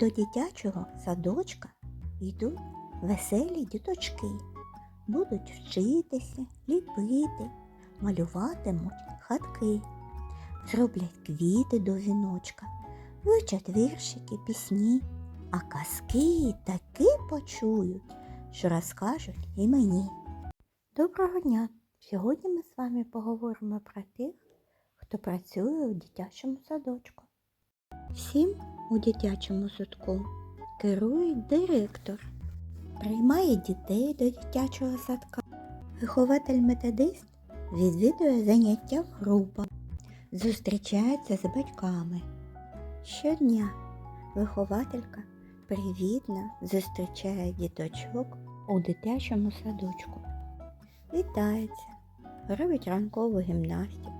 До дитячого садочка йдуть веселі діточки. Будуть вчитися, ліпити, малюватимуть хатки, зроблять квіти до віночка, вивчать віршики, пісні, а казки таки почують, що розкажуть і мені. Доброго дня! Сьогодні ми з вами поговоримо про тих, хто працює у дитячому садочку. Всім у дитячому садку керує директор, приймає дітей до дитячого садка. Вихователь-методист відвідує заняття в групах, зустрічається з батьками. Щодня вихователька привітно зустрічає діточок у дитячому садочку. Вітається, робить ранкову гімнастику,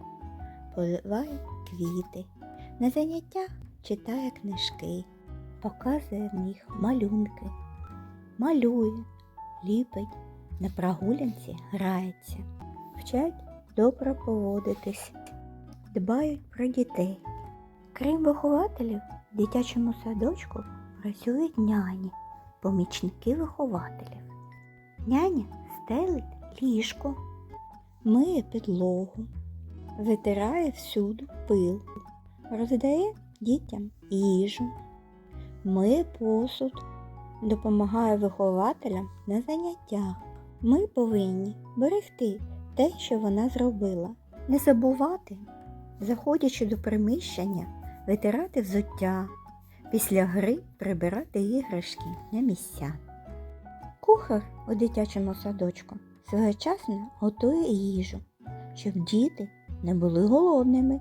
поливає квіти. На заняттях читає книжки, показує в них малюнки, малює, ліпить, на прогулянці грається, вчать добре поводитись, дбають про дітей. Крім вихователів, в дитячому садочку працюють няні, помічники вихователів. Няня стелить ліжко, миє підлогу, витирає всюди пил, роздає дітям їжу, миє посуд, допомагає вихователям на заняттях. Ми повинні берегти те, що вона зробила, не забувати, заходячи до приміщення, витирати взуття, після гри прибирати іграшки на місця. Кухар у дитячому садочку своєчасно готує їжу, щоб діти не були голодними.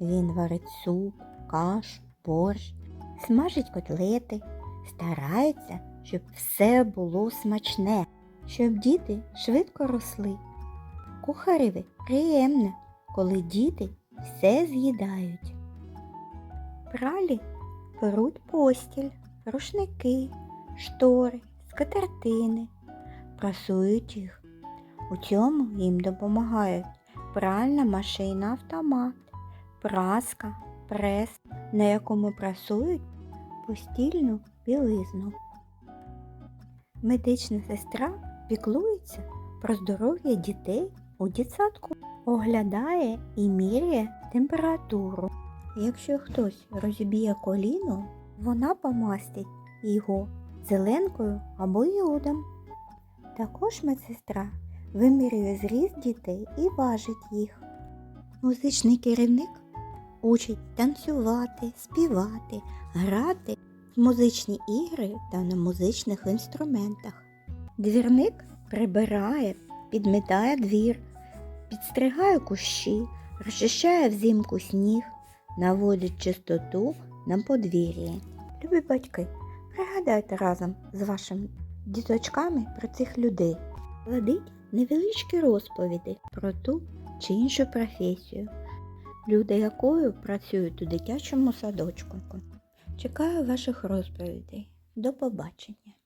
Він варить суп, кашу, борщ, смажить котлети, старається, щоб все було смачне, щоб діти швидко росли. Кухареві приємно, коли діти все з'їдають. Пралі беруть постіль, рушники, штори, скатертини, прасують їх. У цьому їм допомагають пральна машина автомат, праска, прес, на якому прасують постільну білизну. Медична сестра піклується про здоров'я дітей у дитсадку, оглядає і міряє температуру. Якщо хтось розіб'є коліно, вона помастить його зеленкою або йодом. Також медсестра вимірює зріст дітей і важить їх. Музичний керівник учить танцювати, співати, грати в музичні ігри та на музичних інструментах. Двірник прибирає, підмітає двір, підстригає кущі, розчищає взимку сніг, наводить чистоту на подвір'ї. Любі батьки, пригадайте разом з вашими діточками про цих людей. Кладіть невеличкі розповіді про ту чи іншу професію, люди якою працюють у дитячому садочку. Чекаю ваших розповідей. До побачення!